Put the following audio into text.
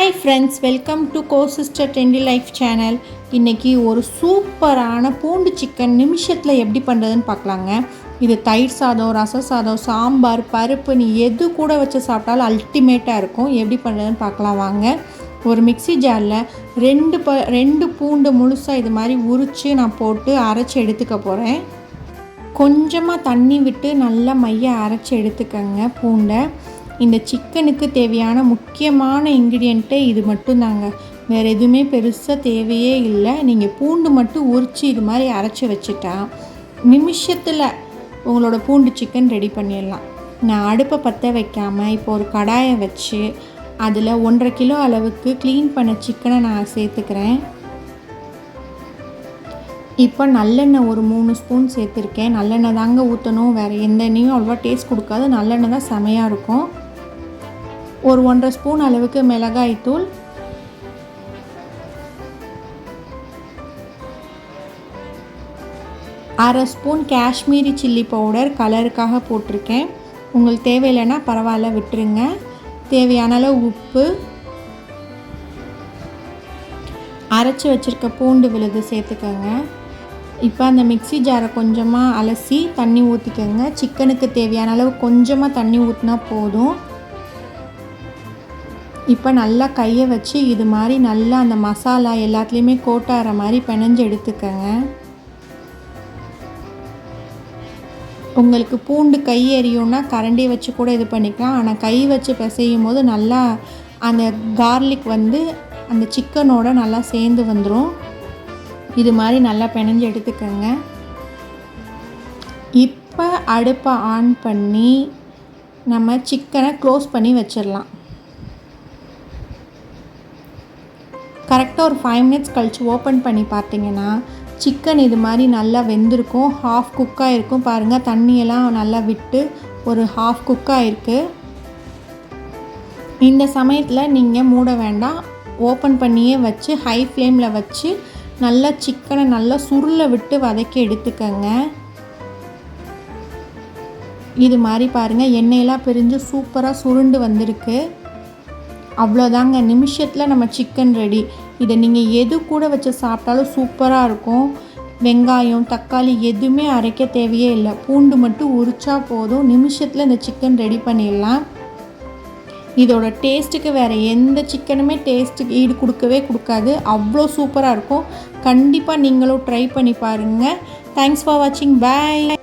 Hi friends welcome to go sister trendy life channel இன்றைக்கி ஒரு சூப்பரான பூண்டு சிக்கன் நிமிஷத்தில் எப்படி பண்ணுறதுன்னு பார்க்கலாங்க. இது தயிர் சாதம் ரச சாதம் சாம்பார் பருப்பு நீ எது கூட வச்சு சாப்பிட்டாலும் அல்டிமேட்டாக இருக்கும். எப்படி பண்ணுறதுன்னு பார்க்கலாம் வாங்க. ஒரு மிக்ஸி ஜாரில் ரெண்டு ப ரெண்டு பூண்டு முழுசாக இது மாதிரி உரித்து நான் போட்டு அரைச்சி எடுத்துக்க போகிறேன் கொஞ்சமாக தண்ணி விட்டு நல்லா மைய அரைச்சி எடுத்துக்கங்க பூண்டை. இந்த சிக்கனுக்கு தேவையான முக்கியமான இன்க்ரீடியண்ட்டே இது மட்டும்தாங்க. வேறு எதுவுமே பெருசாக தேவையே இல்லை. நீங்கள் பூண்டு மட்டும் உரித்து இது மாதிரி அரைச்சி வச்சுட்டா நிமிஷத்தில் உங்களோட பூண்டு சிக்கன் ரெடி பண்ணிடலாம். நான் அடுப்பை பற்ற வைக்காமல் இப்போ ஒரு கடாயை வச்சு அதில் ஒன்றரை கிலோ அளவுக்கு க்ளீன் பண்ண சிக்கனை நான் சேர்த்துக்கிறேன். இப்போ நல்லெண்ணெய் ஒரு மூணு ஸ்பூன் சேர்த்துருக்கேன். நல்லெண்ணெய் தாங்க ஊற்றணும் வேறு எந்த எண்ணெயும் அவ்வளோவா டேஸ்ட் கொடுக்காது. நல்லெண்ணெய் தான் செமையாக இருக்கும். ஒரு ஒன்றரை ஸ்பூன் அளவுக்கு மிளகாய் தூள். அரை ஸ்பூன் காஷ்மீரி சில்லி பவுடர் கலருக்காக போட்டிருக்கேன். உங்களுக்கு தேவையில்லைன்னா பரவாயில்ல விட்டுருங்க. தேவையான அளவு உப்பு. அரைச்சி வச்சுருக்க பூண்டு விழுது சேர்த்துக்கோங்க. இப்போ அந்த மிக்சி ஜாரை கொஞ்சமாக அலசி தண்ணி ஊற்றிக்கோங்க சிக்கனுக்கு தேவையான அளவு கொஞ்சமாக தண்ணி ஊற்றினா போதும். இப்போ நல்லா கையை வச்சு இது மாதிரி நல்லா அந்த மசாலா எல்லாத்துலேயுமே கோட்டாகிற மாதிரி பிணைஞ்சு எடுத்துக்கங்க. உங்களுக்கு பூண்டு கை எரியும்னா கரண்டி வச்சு கூட இது பண்ணிக்கலாம். ஆனால் கை வச்சு பிசையும் போது நல்லா அந்த கார்லிக் வந்து அந்த சிக்கனோட நல்லா சேர்ந்து வந்துடும் இது மாதிரி நல்லா பிணைஞ்சு எடுத்துக்கோங்க. இப்போ அடுப்பை ஆன் பண்ணி நம்ம சிக்கனை க்ளோஸ் பண்ணி வச்சிடலாம். கரெக்டாக ஒரு ஃபைவ் மினிட்ஸ் கழித்து ஓப்பன் பண்ணி பார்த்தீங்கன்னா சிக்கன் இது மாதிரி நல்லா வெந்திருக்கும். ஹாஃப் குக்காக இருக்கும். பாருங்கள் தண்ணியெல்லாம் நல்லா விட்டு ஒரு ஹாஃப் குக்காக இருக்குது இந்த சமயத்தில் நீங்கள் மூட வேண்டாம். ஓப்பன் பண்ணியே வச்சு ஹை ஃப்ளேமில் வச்சு நல்லா சிக்கனை நல்லா சுருளை விட்டு வதக்கி எடுத்துக்கங்க. இது மாதிரி பாருங்கள் எண்ணெயெல்லாம் பிரிஞ்சு சூப்பராக சுருண்டு வந்திருக்கு. அவ்வளோதாங்க. நிமிஷத்தில் நம்ம சிக்கன் ரெடி இதை நீங்கள் எது கூட வச்சு சாப்பிட்டாலும் சூப்பராக இருக்கும். வெங்காயம் தக்காளி எதுவுமே அரைக்க தேவையே இல்லை. பூண்டு மட்டும் உரிச்சா போதும். நிமிஷத்தில் இந்த சிக்கன் ரெடி பண்ணிடலாம். இதோட டேஸ்ட்டுக்கு வேறு எந்த சிக்கனுமே டேஸ்ட்டுக்கு ஈடு கொடுக்கவே கொடுக்காது. அவ்வளோ சூப்பராக இருக்கும். கண்டிப்பாக நீங்களும் ட்ரை பண்ணி பாருங்கள் தேங்க்ஸ் ஃபார் வாட்சிங் பாய்